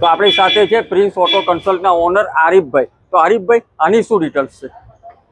તો આપણી સાથે છે પ્રિન્સ ઓટો કન્સલ્ટના ઓનર આરીફભાઈ. તો આરીફભાઈ આની શું ડિટેલ્સ છે?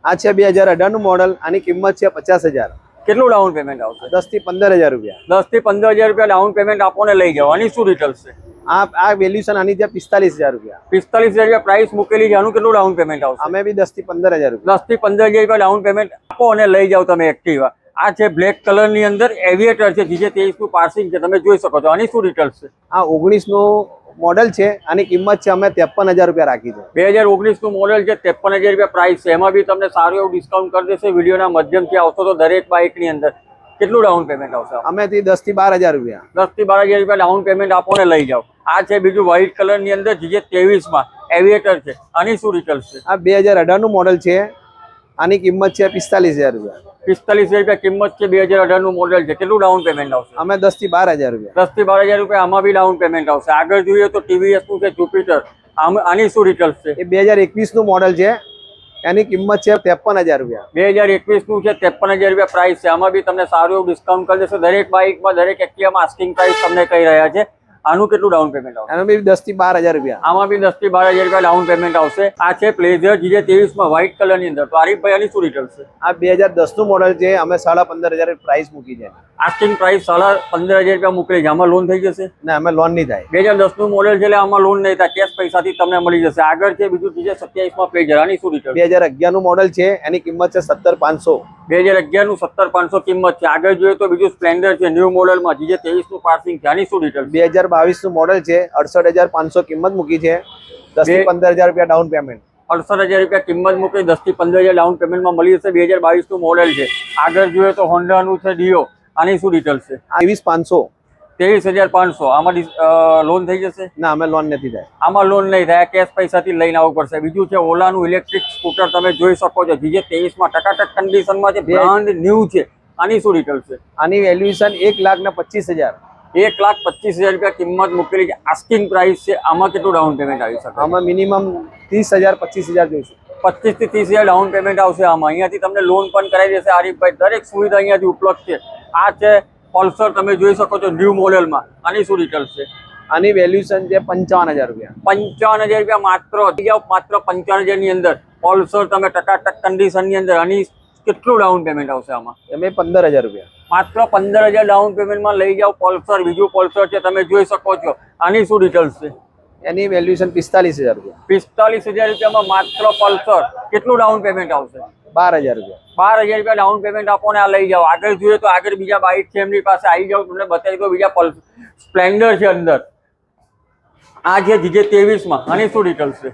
આ છે બે હજાર અઢારનું મોડલ આની કિંમત છે પચાસ હજાર. કેટલું ડાઉન પેમેન્ટ આવશે? દસથી પંદર હજાર રૂપિયા. દસથી પંદર હજાર રૂપિયા ડાઉન પેમેન્ટ આપોને લઈ જાઓ આની શું ડિટેલ્સ છે? આ આ વેલ્યુશન આની ત્યાં પિસ્તાલીસ હજાર રૂપિયા. પિસ્તાલીસ હજાર રૂપિયા પ્રાઇસ મૂકેલી છે. આનું કેટલું ડાઉન પેમેન્ટ આવશે? અમે બી દસથી પંદર હજાર રૂપિયા. દસથી પંદર હજાર રૂપિયા ડાઉન પેમેન્ટ આપો અને લઈ જાઓ તમે એક્ટિવા આ છે બ્લેક કલરની અંદર એવિએટર છે જીજે તેવીસનું પાર્સિંગ છે. તમે જોઈ શકો છો. આની શું ડિટેલ્સ છે? આ ઓગણીસનું મોડલ છે આની કિંમત છે અમે ત્રેપન હજાર રૂપિયા રાખી છે. બે હજાર ઓગણીસનું મોડેલ છે ત્રેપન હજાર રૂપિયા પ્રાઇસ છે. એમાં બી તમને સારું એવું ડિસ્કાઉન્ટ કરી દેશે વિડીયોના માધ્યમથી આવશો તો દરેક બાઇકની અંદર. કેટલું ડાઉન પેમેન્ટ આવશે? અમેથી દસથી બાર હજાર રૂપિયા. દસથી બાર હજાર રૂપિયા ડાઉન પેમેન્ટ આપો ને લઈ જાઓ. આ છે બીજું વ્હાઇટ કલરની અંદર જે ત્રેવીસમાં એવિએટર છે આની શું રિટર્ન છે? આ બે હજાર અઢારનું મોડલ છે આની કિંમત છે પિસ્તાલીસ હજાર રૂપિયા. પિસ્તાલીસ હજાર રૂપિયા કિંમત છે બે હજાર અઢારનું મોડેલ છે. કેટલું ડાઉન પેમેન્ટ આવશે? અમે દસથી બાર હજાર રૂપિયા. દસથી બાર હજાર રૂપિયા આમાં બી ડાઉન પેમેન્ટ આવશે. આગળ જોઈએ તો ટીવીએસનું છે જુપિટર આની શું ડિટેલ્સ છે? એ બે હજાર એકવીસનું મોડલ છે. એની કિંમત છે ત્રેપન હજાર રૂપિયા. બે હજાર એકવીસનું છે ત્રેપન હજાર રૂપિયા પ્રાઇસ છે. આમાં બી તમને સારું એવું ડિસ્કાઉન્ટ કરી દેશે. દરેક બાઇકમાં દરેક એક્ટિવામાં આસ્કિંગ પ્રાઇસ તમને કહી રહ્યા છે. આનું કેટલું ડાઉન પેમેન્ટ આવશે? એનો બી દસથી બાર હજાર રૂપિયા. આમાં બી દસથી બાર હજાર રૂપિયા ડાઉન પેમેન્ટ આવશે. આ છે પ્લેઝર જીજે ત્રેવીસમાં વ્હાઇટ કલરની અંદર. તો આરીફભાઈ આની શું ડિટેલ્સ છે? આ બે હજાર દસનું મોડલ છે અમે સાડા પંદર હજાર પ્રાઇસ મૂકી છે. આસ્કિંગ પ્રાઇસ સાડા પંદર હજાર રૂપિયા મોકલી છે. આમાં લોન થઈ જશે? ના અમે લોન નહીં થાય. બે હજાર દસનું મોડલ છે એટલે આમાં લોન નહીં થાય. કેશ પૈસાથી તમને મળી જશે. આગળ છે બીજું જીજે સત્યાવીસમાં પ્લેઝર આની શું ડિટેલ્સ બે હજાર અગિયારનું મોડલ છે એની કિંમત છે સત્તર પાંચસો. બે હજાર અગિયારનું સત્તર પાંચસો કિંમત છે. આગળ જોઈએ તો બીજું સ્પ્લેન્ડર છે ન્યૂ મોડેલમાં જીજે તેવીસનું પાર્સિંગ. આની શું ડિટેલ્સ બે હજાર બાવીસનું મોડલ છે અડસઠ હજાર પાંચસો કિંમત મૂકી છે દસ પંદર હજાર રૂપિયા ડાઉન પેમેન્ટ અડસઠ હજાર રૂપિયા કિંમત મૂકી દસથી પંદર હજાર ડાઉન પેમેન્ટમાં મળી જશે. બે હજાર બાવીસનું મોડેલ છે. આગળ જોઈએ તો હોન્ડાનું છે ડીઓ આની શું ડિટેલ છે? ત્રેવીસ પાંચસો ત્રેવીસ હજાર પાંચસો. આમાં લોન થઈ જશે? ના અમે લોન નથી થાય. આમાં લોન નહીં થાય. કેશ પૈસાથી લઈને આવવું પડશે. બીજું છે ઓલાનું ઇલેક્ટ્રિક સ્કૂટર તમે જોઈ શકો છો. જીજે ત્રેવીસમાં ટકાટક કન્ડિશનમાં છે બ્રાન્ડ ન્યૂ છે. આની શું ડિટેલ છે? આની વેલ્યુએશન એક લાખ ને પચીસ હજાર. એક લાખ પચીસ હજાર રૂપિયા કિંમત મૂકેલી છે. આસ્કિંગ પ્રાઇસ છે. આમાં કેટલું ડાઉન પેમેન્ટ આવી શકે? આમાં મિનિમમ ત્રીસ હજાર પચીસ હજાર જોઈશું. પચીસથી ત્રીસ હજાર ડાઉન પેમેન્ટ આવશે આમાં. અહીંયાથી તમને લોન પણ કરાવી દેશે આરીફભાઈ. દરેક સુવિધા અહીંયાથી ઉપલબ્ધ છે. આ છે પલ્સર તમે જોઈ શકો છો ન્યૂ મોડેલમાં આની શું ડિટેલ્સ છે? આની વેલ્યુએશન છે પંચાવન હજાર રૂપિયા. પંચાવન હજાર રૂપિયા માત્ર જાઓ માત્ર પંચાવન હજારની અંદર. પલ્સર તમે ટકાટક કન્ડિશનની અંદર આની કેટલું ડાઉન પેમેન્ટ આવશે આમાં? એમ પંદર હજાર રૂપિયા. માત્ર પંદર હજાર ડાઉન પેમેન્ટમાં લઈ જાઓ પલ્સર બીજું પલ્સર છે તમે જોઈ શકો છો. આની શું ડિટેલ્સ છે? એની વેલ્યુએશન પિસ્તાલીસ હજાર રૂપિયા. પિસ્તાલીસ હજાર રૂપિયામાં માત્ર પલ્સર. કેટલું ડાઉન પેમેન્ટ આવશે? બાર હજાર રૂપિયા. બાર હજાર રૂપિયા ડાઉન પેમેન્ટ આપો ને આ લઈ જાઓ. આગળ જોઈએ તો આગળ બીજા બાઇક છે એમની પાસે આવી જાઓ. તમને બતાવી દો બીજા પલ્સ સ્પ્લેન્ડર છે અંદર. આ છે જીજે ત્રેવીસમાં. આની શું ડિટેલ્સ છે?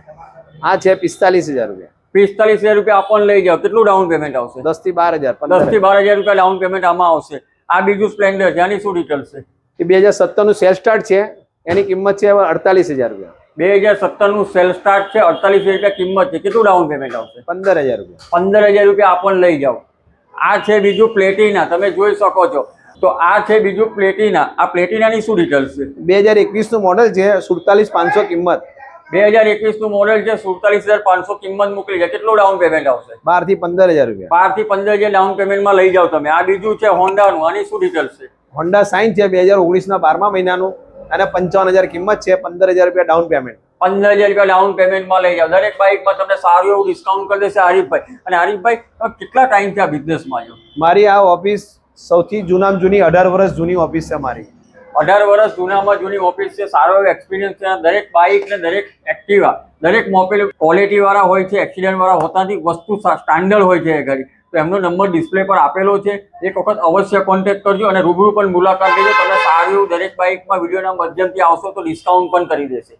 આ છે પિસ્તાલીસ હજાર રૂપિયા. પિસ્તાલીસ હજાર રૂપિયા આપણને લઈ જાઓ. કેટલું ડાઉન પેમેન્ટ આવશે? દસથી બાર હજાર દસથી બાર હજાર રૂપિયા ડાઉન પેમેન્ટ આમાં આવશે. આ બીજું સ્પ્લેન્ડર છે. આની શું ડિટેલ્સ છે? એ બે હજાર સત્તરનું સેલ સ્ટાર્ટ છે. એની કિંમત છે અડતાલીસ હજાર રૂપિયા. બે હજાર સત્તરનું સેલ સ્ટાર્ટ છે અડતાલીસ હજાર રૂપિયા કિંમત છે. કેટલું ડાઉન પેમેન્ટ આવશે? પંદર હજાર રૂપિયા. પંદર હજાર રૂપિયા આપણ લઈ જાઓ. આ છે બીજું પ્લેટિના તમે જોઈ શકો છો. તો આ છે બીજું પ્લેટિના. આ પ્લેટિનાની શું ડિટેલ્સ છે? બે હજાર એકવીસનું મોડલ છે સુડતાલીસ પાંચસો કિંમત. બે હજાર એકવીસનું મોડલ છે સુડતાલીસ હજાર પાંચસો કિંમત મોકલી છે. કેટલું ડાઉન પેમેન્ટ આવશે? બારથી પંદર હજાર રૂપિયા. બારથી પંદર હજાર ડાઉન પેમેન્ટમાં લઈ જાઓ તમે. આ બીજું છે હોન્ડાનું આની શું ડિટેલ્સ છે? હોન્ડા સાઇન છે બે હજાર ઓગણીસના બારમા મહિનાનું. અને પંચાવન હજાર કિંમત છે પંદર હજાર રૂપિયા ડાઉન પેમેન્ટ પંદર હજાર રૂપિયા ડાઉન પેમેન્ટમાં લઈ જાઓ. દરેક બાઇકમાં તમને સારું એવું ડિસ્કાઉન્ટ કરી દેશે હરીફભાઈ. અને હરીફભાઈ તમે કેટલા ટાઈમથી આ બિઝનેસમાં છો? મારી આ ઓફિસ સૌથી જૂનામાં જૂની અઢાર વર્ષ જૂની ઓફિસ છે મારી. અઢાર વર્ષ જૂનામાં જૂની ઓફિસ છે સારો એવો એક્સપિરિયન્સ છે. દરેક બાઇક ને દરેક એક્ટિવા દરેક મોબાઈલ ક્વોલિટી વાળા હોય છે એક્સિડન્ટ વાળા હોતા નથી વસ્તુ સ્ટાન્ડર્ડ હોય છે એ ગાડી તો એમનો નંબર ડિસ્પ્લે પર આપેલો છે. એક વખત અવશ્ય કોન્ટેક્ટ કરજો અને રૂબરૂ પણ મુલાકાત લેજો. તમે સારું દરેક બાઇકમાં વિડીયોના માધ્યમથી આવશો તો ડિસ્કાઉન્ટ પણ કરી દેશે.